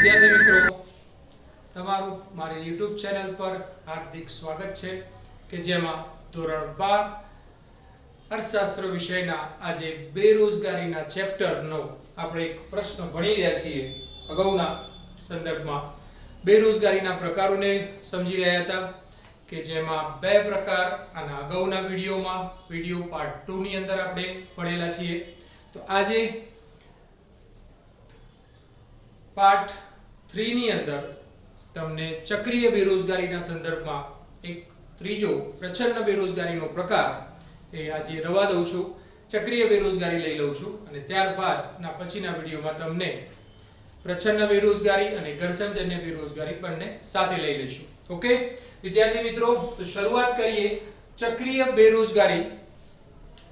વિદ્યાર્થી મિત્રો, તમારું મારી YouTube ચેનલ પર હાર્દિક સ્વાગત છે કે જેમાં ધોરણ 12 અર્થશાસ્ત્ર વિષયના આજે બેરોજગારીના ચેપ્ટર નો આપણે એક પ્રશ્ન ભણી રહ્યા છીએ અગાઉના સંદર્ભમાં. બેરોજગારીના પ્રકારોને સમજી રહ્યા હતા કે જેમાં બે પ્રકાર અને અગાઉના વિડીયોમાં, વીડિયો પાર્ટ ટુ ની અંદર આપણે ભણેલા છીએ. તો આજે પાર્ટ 3 ની અંદર તમને ચક્રીય બેરોજગારીના સંદર્ભમાં એક ત્રીજો પ્રચંડ બેરોજગારીનો પ્રકાર એ આજે રવા દઉં છું. ચક્રીય બેરોજગારી લઈ લઉં છું અને ત્યારબાદના પછીના વિડીયોમાં તમને પ્રચંડ બેરોજગારી અને ઘર્ષણજન્ય બેરોજગારી બંને સાથે લઈ લઈશું. ઓકે વિદ્યાર્થી મિત્રો, તો શરૂઆત કરીએ ચક્રીય બેરોજગારી.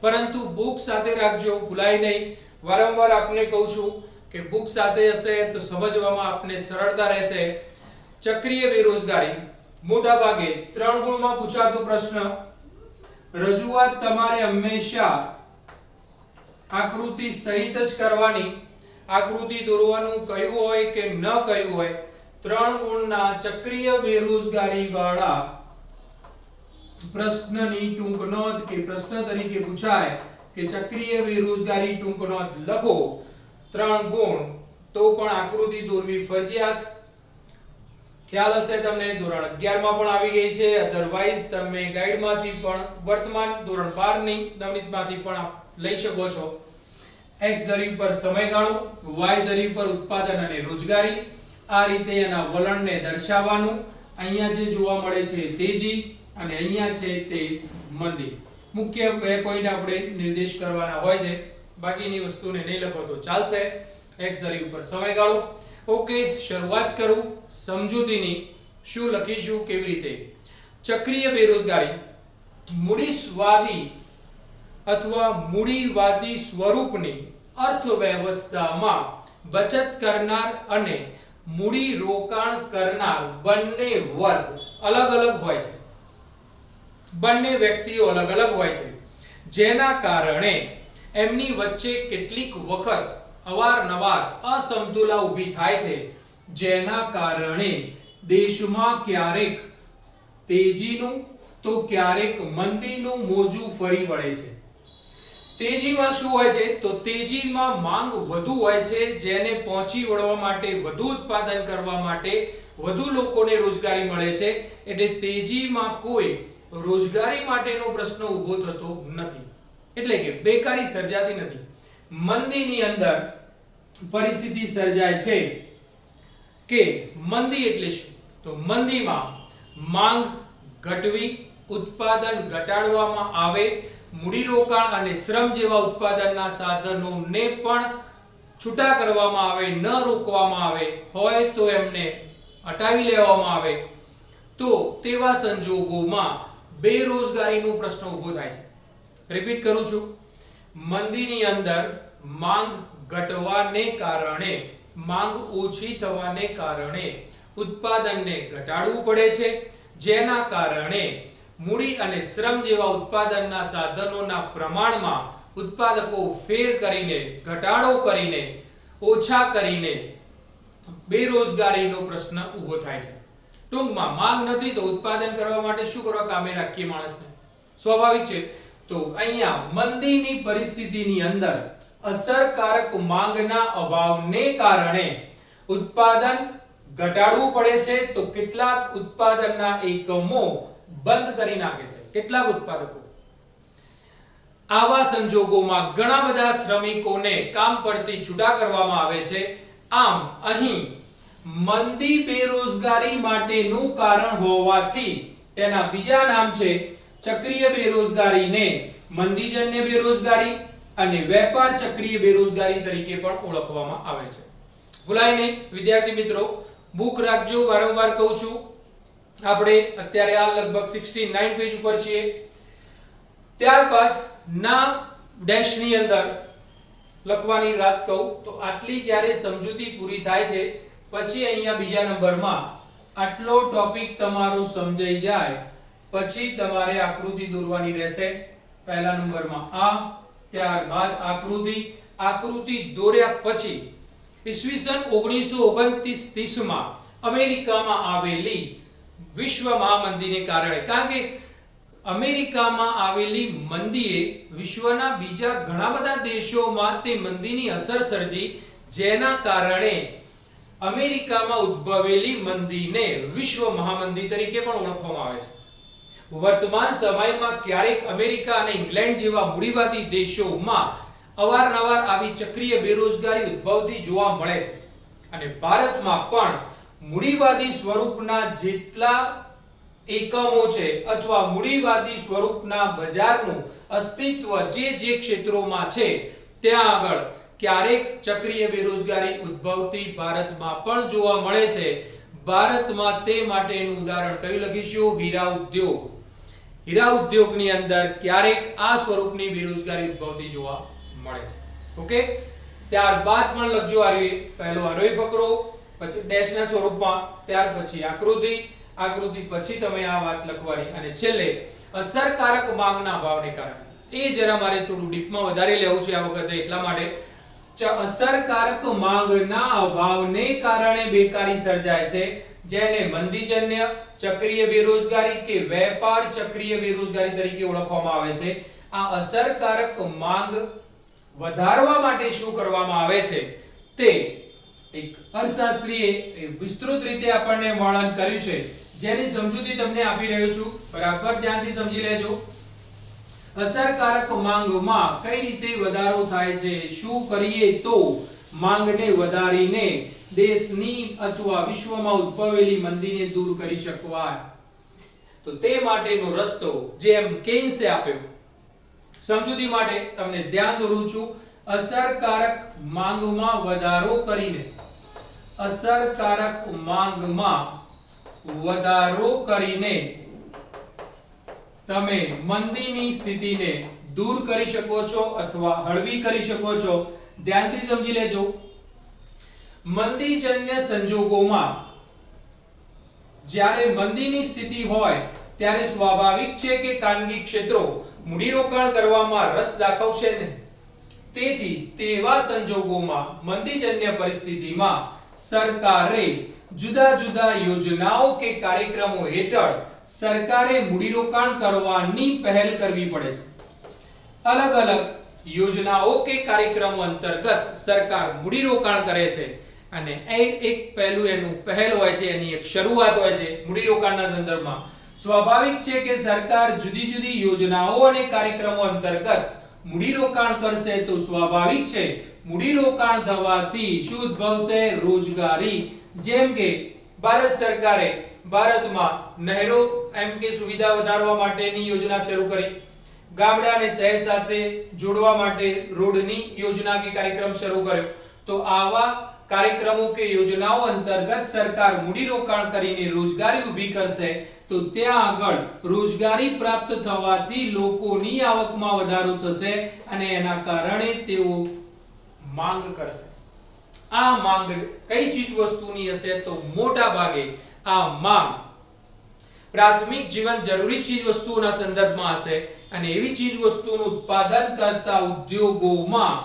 પરંતુ બુક સાથે રાખજો, ભૂલાય નહીં. વારંવાર આપને કહું છું કે બુક સાથે હશે તો સમજવામાં આપને સરળતા રહેશે. ચક્રીય બેરોજગારી. મોટા ભાગે ત્રણ ગુણમાં પૂછાતો પ્રશ્ન. રજૂઆત તમારે હંમેશા આકૃતિ સહિત જ કરવાની. આકૃતિ દોરવાનું કહ્યું હોય કે ન કહ્યું હોય. ત્રણ ગુણના ચક્રીય બેરોજગારી વાળા પ્રશ્નની ટૂંક નોંધ કે પ્રશ્ન તરીકે પૂછાય કે ચક્રીય બેરોજગારી ટૂંક નોંધ લખો. ત્રણ ગુણ, તો પણ આકૃતિ દોરવી ફરજિયાત. ખ્યાલ હશે તમને, ધોરણ 11 માં પણ આવી ગઈ છે. અધરવાઇઝ તમે ગાઈડમાંથી પણ વર્તમાન ધોરણ 12 ની નવનીતમાંથી પણ લઈ શકો છો. X ધરી પર સમયગાળો, y ધરી પર ઉત્પાદન અને રોજગારી. આ રીતે એના વલણને દર્શાવવાનું. અહીંયા જે જોવા મળે છે તેજી અને અહીંયા છે તે મંદી. મુખ્ય બે પોઈન્ટ આપણે નિર્દેશ કરવાના હોય છે. બાકીની વસ્તુને નહીં લખો તો ચાલશે. એક્સ ધરી ઉપર સમયગાળો ઓકે શરૂઆત કરું. સમજૂતીની શું લખીશું, કેવી રીતે? ચક્રીય બેરોજગારી. મૂડીસ્વાદી અથવા મૂડીવાદી સ્વરૂપની અર્થવ્યવસ્થામાં બચત કરનાર અને મૂડી રોકાણ કરનાર બંને વર્ગ અલગ અલગ હોય છે. બંને વ્યક્તિઓ અલગ અલગ હોય છે. જેના કારણે એમની વચ્ચે કેટલીક વખત અવારનવાર અસમતુલા ઊભી થાય છે. જેના કારણે દેશમાં ક્યારેક તેજીનું તો ક્યારેક મંદીનું મોજું ફરી વળે છે. તેજીમાં શું હોય છે? તો તેજીમાં માંગ વધુ હોય છે, જેને પહોંચી વળવા માટે વધુ ઉત્પાદન કરવા માટે વધુ લોકોને રોજગારી મળે છે. એટલે તેજીમાં કોઈ રોજગારી માટેનો પ્રશ્ન ઊભો થતો નથી. એટલે કે બેકારી સર્જાતી નથી. મંદીની અંદર પરિસ્થિતિ સર્જાય છે કે મંદી એટલે શું? તો મંદીમાં માંગ ઘટવી, ઉત્પાદન ઘટાડવામાં આવે મૂડીરોકાણ અને શ્રમ જેવા ઉત્પાદનના સાધનોને પણ છૂટા કરવામાં આવે, ન રોકવામાં આવે, હોય તો એમને હટાવી લેવામાં આવે. તો તેવા સંજોગોમાં બેરોજગારીનો પ્રશ્ન ઊભો થાય છે. રિપીટ કરું છું. મંદીની અંદર માંગ ઘટવાને કારણે, માંગ ઓછી થવાને કારણે ઉત્પાદનને ઘટાડવું પડે છે. જેના કારણે મૂડી અને શ્રમ જેવા ઉત્પાદનના સાધનોના પ્રમાણમાં ઉત્પાદકો ફેર કરીને, ઘટાડો કરીને, ઓછા કરીને બેરોજગારીનો પ્રશ્ન ઊભો થાય છે. ટૂંકમાં માંગ નથી તો ઉત્પાદન કરવા માટે શું કરવા? કામે રાખીએ માણસને. સ્વાભાવિક છે. તો અહીંયા મંદીની પરિસ્થિતિની અંદર અસરકારક માંગના અભાવને કારણે ઉત્પાદન ઘટાડવું પડે છે તો કેટલાક ઉત્પાદનના એકમો બંધ કરી નાખે છે. કેટલાક ઉત્પાદકો. આવા સંજોગોમાં ઘણા બધા શ્રમિકોને કામ પરથી છૂટા કરવામાં આવે છે. આમ અહીં મંદી બેરોજગારી માટેનું કારણ હોવાથી તેના બીજા નામ છે ચક્રીય બેરોજગારીને મંદીજન્ય બેરોજગારી અને વેપાર ચક્રીય બેરોજગારી તરીકે પણ ઓળખવામાં આવે છે. ભૂલાય વિદ્યાર્થી મિત્રો, બુક રાખજો, વારંવાર કહું છું. આપણે અત્યારે આ લગભગ 69 પેજ ઉપર છીએ. ત્યારબાદ ના ડેશની અંદર લખવાની વાત કહું, તો આટલી જ્યારે સમજૂતી પૂરી થાય છે, પછી અહીંયા બીજા નંબરમાં આટલો ટોપિક તમારો સમજાઈ જાય પછી તમારે આકૃતિ દોરવાની રહેશે પહેલા નંબરમાં આ, ત્યારબાદ આકૃતિ. આકૃતિ દોર્યા પછી ઈસવીસન 1929 માં અમેરિકામાં આવેલી વિશ્વ મહામંદીને કારણે. કારણ કે અમેરિકામાં આવેલી મંદીએ વિશ્વના બીજા ઘણા બધા દેશોમાં તે મંદીની અસર સર્જી, જેના કારણે અમેરિકામાં ઉદ્ભવેલી મંદીને વિશ્વ મહામંદી તરીકે પણ ઓળખવામાં આવે છે. વર્તમાન સમયમાં ક્યારેક અમેરિકા અને ઇંગ્લેન્ડ જેવા મૂડીવાદી દેશોમાં અવારનવાર આવી ચક્રીય બેરોજગારી ઉદ્ભવતી જોવા મળે છે. અને ભારતમાં પણ મૂડીવાદી સ્વરૂપના જેટલા એકમો છે અથવા મૂડીવાદી સ્વરૂપના બજારનું અસ્તિત્વ જે જે ક્ષેત્રોમાં છે, ત્યાં આગળ ક્યારેક ચક્રીય બેરોજગારી ઉદ્ભવતી ભારતમાં પણ જોવા મળે છે. ભારતમાં તે માટેનું ઉદાહરણ કયું લખીશું? હીરા ઉદ્યોગ. હીરા ઉદ્યોગની અંદર ક્યારેક આ સ્વરૂપની બેરોજગારી ઉદ્ભવતી જોવા મળે છે. ઓકે ત્યારબાદ પણ લખજો આરવી પહેલો આરોહી ફકરો પછી ડેશના સ્વરૂપમાં, ત્યાર પછી આકૃતિ આકૃતિ પછી તમે આ વાત લખવાની. અને છેલ્લે, અસરકારક માંગના અભાવને કારણે. એ જરા મારે થોડું ડીપમાં વધારે લેવું છે આ વખતે, એટલા માટે. અસરકારક માંગના અભાવને કારણે બેકારી સર્જાય છે. જેને મંદીજન્ય ચક્રીય બેરોજગારી કે વેપાર ચક્રીય બેરોજગારી તરીકે ઓળખવામાં આવે છે. આ અસરકારક માંગ વધારવા માટે શું કરવામાં આવે છે તે એક અર્થશાસ્ત્રીએ વિસ્તૃત રીતે આપણને વર્ણન કર્યું છે. જેની સમજૂતી તમને આપી રહ્યો છું. બરાબર? ધ્યાનથી સમજી લેજો. અસરકારક માંગમાં કઈ રીતે વધારો થાય છે? શું કરીએ તો માંગને વધારીને દેશની અથવા વિશ્વમાં ઉદ્ભવેલી મંદીને દૂર કરી શકવાય. તો તે માટેનો રસ્તો જેમ કેન્સે આપ્યો. સમજૂતી માટે તમને ધ્યાન દોરું છું, અસરકારક માંગમાં વધારો કરીને. અસરકારક માંગમાં વધારો કરીને તમે મંદીની સ્થિતિને દૂર કરી શકો છો અથવા હળવી કરી શકો છો. ધ્યાનથી સમજી લેજો. મંદીજન્ય સંજોગોમાં જ્યારે મંદીની સ્થિતિ હોય, ત્યારે સ્વાભાવિક છે કે ખાનગી ક્ષેત્રો મૂડીરોકાણ કરવામાં રસ દાખવશે ને? તેથી તેવા સંજોગોમાં મંદીજન્ય પરિસ્થિતિમાં સરકારે જુદા જુદા યોજનાઓ કે કાર્યક્રમો હેઠળ સરકારે મૂડીરોકાણ કરવાની પહેલ કરવી પડે છે. અલગ અલગ યોજનાઓ કે કાર્યક્રમો અંતર્ગત સરકાર મૂડીરોકાણ કરે છે. અને એક પહેલું એનું પહેલ હોય છે, એની એક શરૂઆત હોય છે મૂડીરોકાણના સંદર્ભમાં. સ્વાભાવિક છે કે સરકાર જુદી જુદી યોજનાઓ અને કાર્યક્રમો અંતર્ગત મૂડીરોકાણ કરશે તો સ્વાભાવિક છે, મૂડીરોકાણ થવાથી શું ઉદ્ભવશે રોજગારી, જેમ કે ભારત સરકારે ભારતમાં નહેરો એમ કે સુવિધા વધારવા માટેની યોજના શરૂ કરી. ગામડાને શહેર સાથે જોડવા માટે રોડની યોજના કે કાર્યક્રમ શરૂ કર્યો. તો આવા કાર્યક્રમો કે યોજનાઓ અંતર્ગત સરકાર મૂડીરોકાણ કરીને રોજગારી ઊભી કરશે, તો ત્યાં આગળ રોજગારી પ્રાપ્ત થવાથી લોકોની આવકમાં વધારો થશે અને એના કારણે તેઓ માંગ કરશે. આ માંગ કઈ ચીજ વસ્તુની હશે તો મોટા ભાગે આ માંગ પ્રાથમિક જીવન જરૂરી ચીજ વસ્તુઓના સંદર્ભમાં હશે અને એવી ચીજ વસ્તુઓનું ઉત્પાદન કરતા ઉદ્યોગોમાં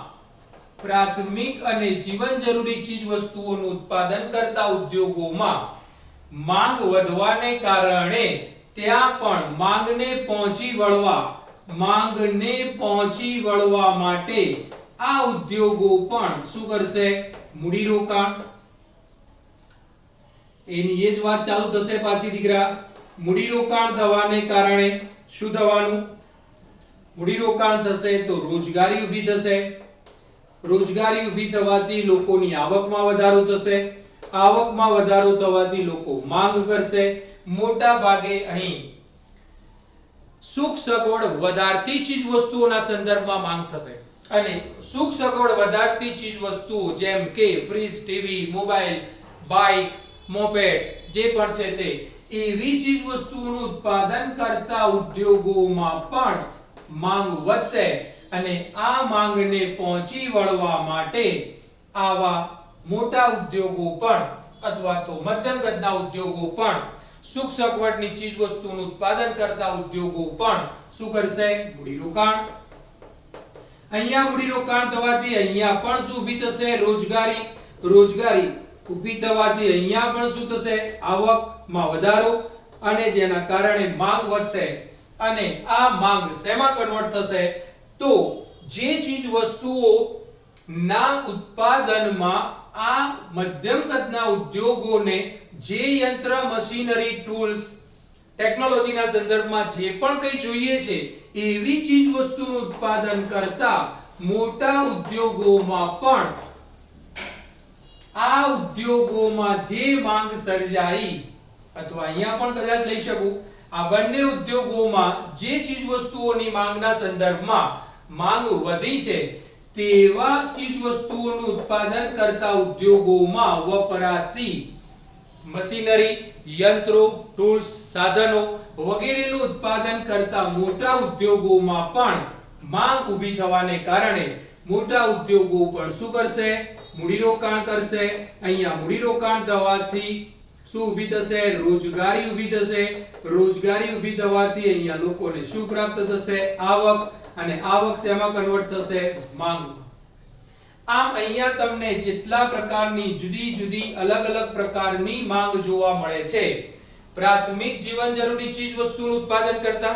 પ્રાથમિક અને જીવન જરૂરી ચીજ વસ્તુઓનું ઉત્પાદન કરતા ઉદ્યોગોમાં માંગ વધવાને કારણે ત્યાં પણ માંગને પહોંચી વળવા, માંગને પહોંચી વળવા માટે આ ઉદ્યોગો પણ શું કરશે? મૂડીરોકાણ. એની એ જ વાત ચાલુ થશે પાછી, દીકરા. મૂડીરોકાણ થવાને કારણે શું થવાનું? મૂડીરોકાણ થશે તો રોજગારી ઊભી થશે. રોજગારી ઊભી થવાથી લોકોની આવકમાં વધારો થશે. આવકમાં વધારો થવાથી લોકો માંગ કરશે. મોટા ભાગે અહીં સુખ સગવડ વધારતી ચીજ વસ્તુઓના સંદર્ભમાં માંગ થશે. અને સુખ સગવડ વધારતી ચીજ વસ્તુઓ જેમ કે fridge, TV, mobile bike moped જે પણ છે તે એવી ચીજ વસ્તુઓનું ઉત્પાદન કરતા ઉદ્યોગોમાં પણ માંગ વધશે અને આ માંગને પહોંચી વળવા માટે આવા મોટા ઉદ્યોગો પણ અથવા તો મધ્યમ કદના ઉદ્યોગો પણ સુખ સગવડની ચીજ વસ્તુઓનું ઉત્પાદન કરતા ઉદ્યોગો પણ શું કરશે? મૂડીરોકાણ. અહીંયા મૂડીરોકાણ થવાથી અહીંયા પણ શું ઊભી થશે? રોજગારી. રોજગારી ઊભી થવાથી અહીંયા પણ શું થશે? આવકમાં વધારો અને જેના કારણે માંગ વધશે અને આ માંગ શેમાં કન્વર્ટ થશે? તો જે ચીજ વસ્તુઓ ના ઉત્પાદનમાં આ મધ્યમ કદના ઉદ્યોગોને જે યંત્ર, મશીનરી, ટૂલ્સ, ટેકનોલોજીના સંદર્ભમાં જે પણ કંઈ જોઈએ છે, એવી ચીજ વસ્તુનું ઉત્પાદન કરતા મોટા ઉદ્યોગોમાં પણ આ ઉદ્યોગોમાં જે માંગ સર્જાઈ અથવા અહીંયા પણ કદાચ લઈ શકું. આ બંને ઉદ્યોગોમાં જે ચીજ વસ્તુઓની માંગના સંદર્ભમાં માંગ વધી છે, તેવા ચીજ વસ્તુઓનું ઉત્પાદન કરતા ઉદ્યોગોમાં વપરાતી મશીનરી, યંત્રો, ટૂલ્સ, સાધનો વગેરેનું ઉત્પાદન કરતા મોટા ઉદ્યોગોમાં પણ માંગ ઊભી થવાને કારણે મોટા ઉદ્યોગો પણ શું કરશે? મૂડીરોકાણ કરશે. અહીંયા મૂડીરોકાણ થવાથી શું ઊભી થશે? રોજગારી ઊભી થશે. રોજગારી ઊભી થવાથી અહીંયા લોકોને શું પ્રાપ્ત થશે? આવક. અને આવક શેમાં કન્વર્ટ થશે? માંગમાં. આમ અહીંયા તમને જેટલા પ્રકારની જુદી જુદી અલગ અલગ પ્રકારની માંગ જોવા મળે છે. પ્રાથમિક જીવન જરૂરી ચીજ વસ્તુનું ઉત્પાદન કરતા.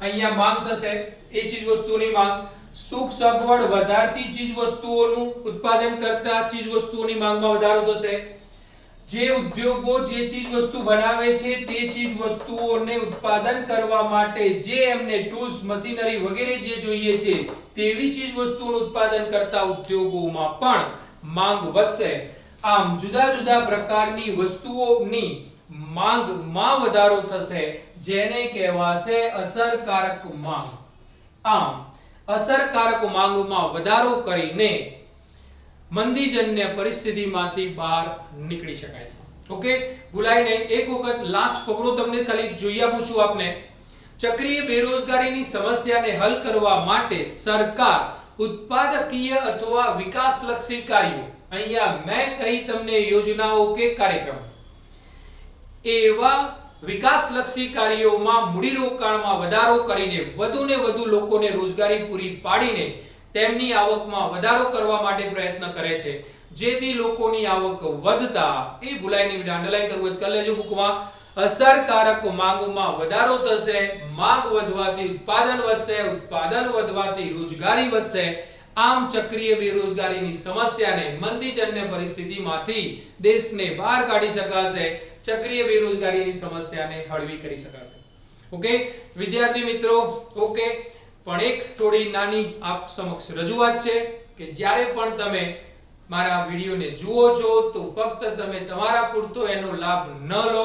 અહીંયા માંગ થશે એ ચીજ વસ્તુની માંગ. સુખ સગવડ વધારતી ચીજ વસ્તુઓનું ઉત્પાદન કરતા ચીજ વસ્તુઓની માંગમાં વધારો થશે. જે ઉદ્યોગો જે ચીજ વસ્તુ બનાવે છે, તે ચીજ વસ્તુઓને ઉત્પાદન કરવા માટે જે એમને ટૂલ્સ મશીનરી વગેરે જે જોઈએ છે, તેવી ચીજ વસ્તુઓનું ઉત્પાદન કરતા ઉદ્યોગોમાં પણ માંગ વધશે. આમ જુદા જુદા પ્રકારની વસ્તુઓની માંગમાં વધારો થશે, જેને કહેવાશે અસરકારક માંગ. આમ, અસરકારક માંગમાં વધારો કરીને મંદીજન્ય પરિસ્થિતિમાંથી બહાર નીકળી શકાય છે. ઓકે ભૂલાય નહીં એક વખત લાસ્ટ ફકરો તમને ખાલી જોઈ આપું છું આપને. ચક્રીય બેરોજગારીની સમસ્યાને હલ કરવા માટે સરકાર ઉત્પાદકીય અથવા વિકાસલક્ષી કાર્યો. અહીંયા મેં કહી તમને યોજનાઓ કે કાર્યક્રમ. એવા વિકાસલક્ષી કાર્યોમાં મૂડીરોકાણમાં વધારો કરીને વધુ ને વધુ લોકોને રોજગારી પૂરી પાડીને તેમની આવકમાં વધારો કરવા માટે પ્રયત્ન કરે છે. જેથી લોકોની આવક વધતા એ ભૂલાય નહીં કરવું કરી લેજો બુકમાં અસરકારક માંગમાં વધારો થશે, માંગ વધવાથી ઉત્પાદન વધશે, ઉત્પાદન વધવાથી રોજગારી વધશે. આમ ચક્રીય બેરોજગારીની સમસ્યાને મંદીજન્ય પરિસ્થિતિમાંથી દેશને બહાર કાઢી શકાશે, ચક્રીય બેરોજગારીની સમસ્યાને હળવી કરી શકાશે. ઓકે? વિદ્યાર્થી મિત્રો, ઓકે? પણ એક થોડી નાની આપ સમક્ષ રજૂઆત છે કે જ્યારે પણ તમે મારા વિડીયોને જુઓ છો, તો ફક્ત તમે તમારા પૂરતો એનો લાભ ન લો.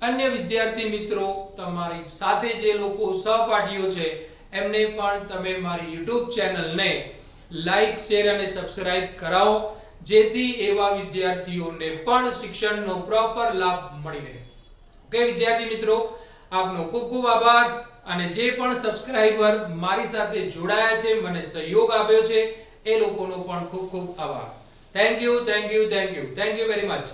અન્ય વિદ્યાર્થી મિત્રો, તમારી સાથે જે લોકો સહપાઠીઓ છે, એમને પણ તમે મારી YouTube ચેનલને લાઈક, શેર અને સબસ્ક્રાઇબ કરાવો, જેથી એવા વિદ્યાર્થીઓને પણ શિક્ષણનો પ્રોપર લાભ મળી રહે. ઓકે, વિદ્યાર્થી મિત્રો, આપનો ખૂબ ખૂબ આભાર. અને જે પણ સબસ્ક્રાઇબર મારી સાથે જોડાયા છે, મને સહયોગ આપ્યો છે, એ લોકોનો પણ ખૂબ ખૂબ આભાર. Thank you thank you thank you thank you very much.